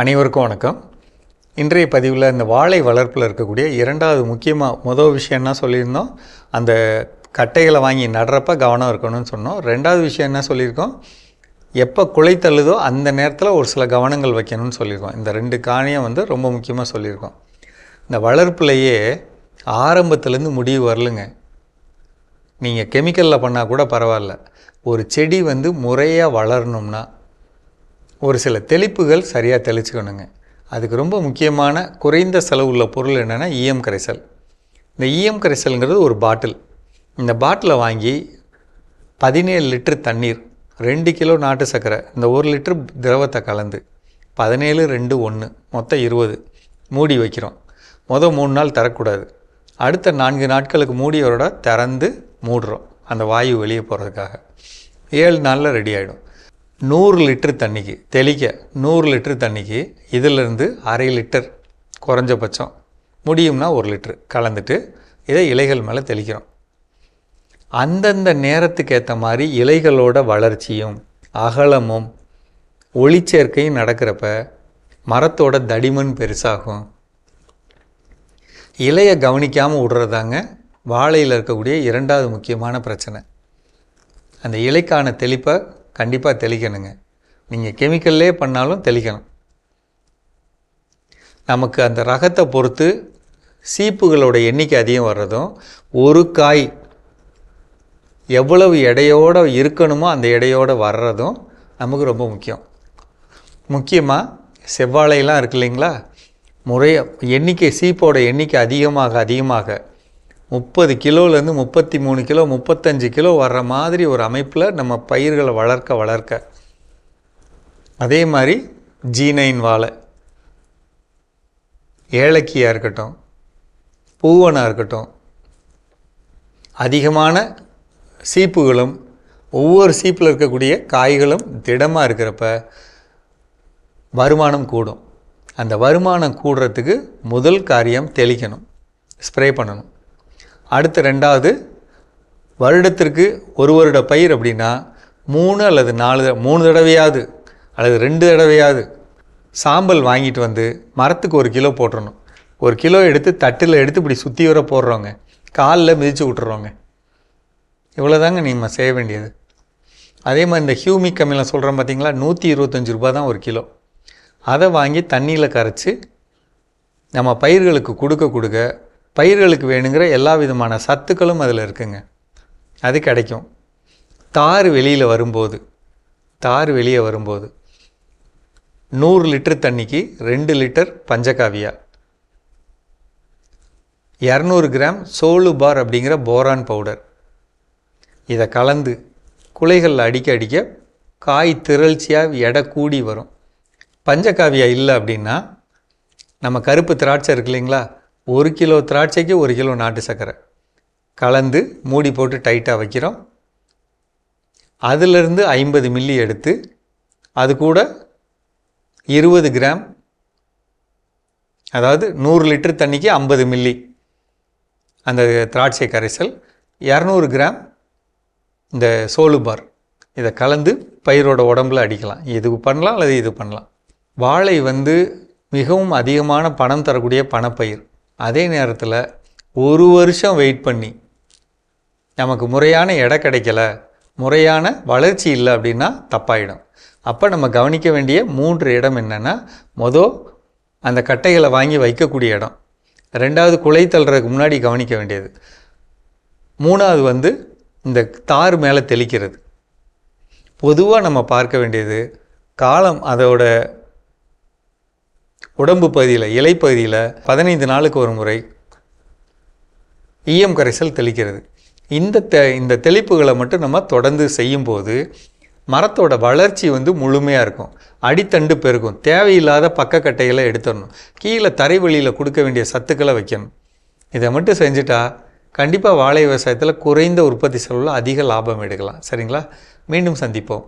அனைவருக்கும் வணக்கம். இன்றைய பதிவில் இந்த வாழை வளர்ப்பில் இருக்கக்கூடிய இரண்டாவது முக்கியமாக முதல் விஷயம் என்ன சொல்லியிருந்தோம்? அந்த கட்டைகளை வாங்கி நடுறப்ப கவனம் இருக்கணும்னு சொன்னோம். ரெண்டாவது விஷயம் என்ன சொல்லியிருக்கோம்? எப்போ குலை தள்ளுதோ அந்த நேரத்தில் ஒரு சில கவனங்கள் வைக்கணும்னு சொல்லியிருக்கோம். இந்த ரெண்டு காணியம் வந்து ரொம்ப முக்கியமாக சொல்லியிருக்கோம். இந்த வளர்ப்புலையே ஆரம்பத்துலேருந்து முடிவு வரலுங்க. நீங்கள் கெமிக்கலில் பண்ணால் கூட பரவாயில்ல. ஒரு செடி வந்து முறையாக வளரணும்னா ஒரு சில தெளிப்புகள் சரியாக தெளிச்சுக்கணுங்க. அதுக்கு ரொம்ப முக்கியமான குறைந்த செலவு உள்ள பொருள் என்னென்னா ஈயம் கரைசல். இந்த ஈயம் கரைசல்ங்கிறது ஒரு பாட்டில். இந்த பாட்டிலை வாங்கி பதினேழு லிட்டர் தண்ணீர் ரெண்டு கிலோ நாட்டு சர்க்கரை இந்த ஒரு லிட்டர் திரவத்தை கலந்து பதினேழு ரெண்டு ஒன்று மொத்தம் இருபது மூடி வைக்கிறோம். மொதல் மூணு நாள் தரக்கூடாது. அடுத்த நான்கு நாட்களுக்கு மூடியவரோட திறந்து மூடுறோம் அந்த வாயு வெளியே போகிறதுக்காக ஏழு நாளில் ரெடி ஆகிடும் நூறு லிட்டர் தண்ணிக்கு தெளிக்க நூறு லிட்டர் தண்ணிக்கு இதிலிருந்து அரை லிட்டர் குறைஞ்சபட்சம் முடியும்னா ஒரு லிட்டர் கலந்துட்டு இதை இலைகள் மேலே தெளிக்கிறோம். அந்தந்த நேரத்துக்கு ஏற்ற மாதிரி இலைகளோட வளர்ச்சியும் அகலமும் ஒளிச்சேர்க்கையும் நடக்கிறப்ப மரத்தோட தடிமன் பெருசாகும். இலையை கவனிக்காமல் விடுறதாங்க வாழையில் இருக்கக்கூடிய இரண்டாவது முக்கியமான பிரச்சனை. அந்த இலைக்கான தெளிப்பை கண்டிப்பாக தெளிக்கணுங்க. நீங்கள் கெமிக்கல்லே பண்ணாலும் தெளிக்கணும். நமக்கு அந்த ரகத்தை பொறுத்து சீப்புகளோட எண்ணிக்கை அதிகம் வர்றதும் ஒரு காய் எவ்வளவு எடையோடு இருக்கணுமோ அந்த எடையோடு வர்றதும் நமக்கு ரொம்ப முக்கியம். முக்கியமாக செவ்வாழைலாம் இருக்கு இல்லைங்களா? முறைய எண்ணிக்கை சீப்போட எண்ணிக்கை அதிகமாக அதிகமாக முப்பது கிலோலேருந்து முப்பத்தி மூணு கிலோ முப்பத்தஞ்சு கிலோ வர்ற மாதிரி ஒரு அமைப்பில் நம்ம பயிர்களை வளர்க்க வளர்க்க. அதே மாதிரி ஜீனைன் வாழை. ஏலக்கியாக இருக்கட்டும் பூவனாக இருக்கட்டும் அதிகமான சீப்புகளும் ஒவ்வொரு சீப்பில் இருக்கக்கூடிய காய்களும் திடமாக இருக்கிறப்ப வருமானம் கூடும். அந்த வருமானம் கூடுறதுக்கு முதல் காரியம் தெளிக்கணும் ஸ்ப்ரே பண்ணணும். அடுத்து ரெண்டாவது வருடத்திற்கு ஒரு வருட பயிர் அப்படின்னா மூணு அல்லது நாலு மூணு தடவையாவது அல்லது ரெண்டு தடவையாவது சாம்பல் வாங்கிட்டு வந்து மரத்துக்கு ஒரு கிலோ போட்டுடணும் ஒரு கிலோ எடுத்து தட்டில் எடுத்து இப்படி சுற்றி வர போடுறோங்க காலில் மிதித்து விட்டுறோங்க இவ்வளோதாங்க நீங்கள் செய்ய வேண்டியது. அதே மாதிரி இந்த ஹியூமிக் கம்மியில் சொல்கிறோம் பார்த்தீங்களா நூற்றி இருபத்தஞ்சி ரூபா தான் ஒரு கிலோ. அதை வாங்கி தண்ணியில் கரைச்சி நம்ம பயிர்களுக்கு கொடுக்க கொடுக்க பயிர்களுக்கு வேணுங்கிற எல்லா விதமான சத்துக்களும் அதில் இருக்குங்க. அது கிடைக்கும். தார் வெளியில் வரும்போது தார் வெளியே வரும்போது நூறு லிட்டர் தண்ணிக்கு ரெண்டு லிட்டர் பஞ்சகாவியா இரநூறு கிராம் சோலு பார் அப்படிங்கிற போரான் பவுடர். இதை கலந்து குலைகளில் அடிக்க அடிக்க காய் திரள்ச்சியாக எடை கூடி வரும். பஞ்சகாவியா இல்லை அப்படின்னா நம்ம கருப்பு திராட்சை இருக்கு இல்லைங்களா? ஒரு கிலோ திராட்சைக்கு ஒரு கிலோ நாட்டு சர்க்கரை. கலந்து மூடி போட்டு டைட்டாக வைக்கிறோம். அதிலிருந்து ஐம்பது மில்லி எடுத்து அது கூட இருபது கிராம் அதாவது நூறு லிட்டர் தண்ணிக்கு ஐம்பது மில்லி அந்த திராட்சை கரைசல் இரநூறு கிராம் இந்த சோலு பார். இதை கலந்து பயிரோட உடம்புல அடிக்கலாம். இது பண்ணலாம் அல்லது இது பண்ணலாம். வாழை வந்து மிகவும் அதிகமான பணம் தரக்கூடிய பணப்பயிர். அதே நேரத்தில் ஒரு வருஷம் வெயிட் பண்ணி நமக்கு முறையான இடம் கிடைக்கல முறையான வளர்ச்சி இல்லை அப்படின்னா தப்பாயிடும். அப்போ நம்ம கவனிக்க வேண்டிய மூன்று இடம் என்னென்னா மொதல் அந்த கட்டைகளை வாங்கி வைக்கக்கூடிய இடம். ரெண்டாவது குலை தள்ளுறதுக்கு முன்னாடி கவனிக்க வேண்டியது. மூணாவது வந்து இந்த தார் மேலே தெளிக்கிறது. பொதுவாக நம்ம பார்க்க வேண்டியது காலம் அதோட உடம்பு பகுதியில் இலைப்பகுதியில் பதினைந்து நாளுக்கு ஒரு முறை ஈயம் கரைசல் தெளிக்கிறது. இந்த தெ இந்த தெளிப்புகளை மட்டும் நம்ம தொடர்ந்து செய்யும்போது மரத்தோட வளர்ச்சி வந்து முழுமையாக இருக்கும். அடித்தண்டு பெருக்கும் தேவையில்லாத பக்கக்கட்டைகளை எடுத்துடணும். கீழே தரைவெளியில் கொடுக்க வேண்டிய சத்துக்களை வைக்கணும். இதை மட்டும் செஞ்சுட்டா கண்டிப்பாக வாழை விவசாயத்தில் குறைந்த உற்பத்தி செலவில் அதிக லாபம் எடுக்கலாம். சரிங்களா? மீண்டும் சந்திப்போம்.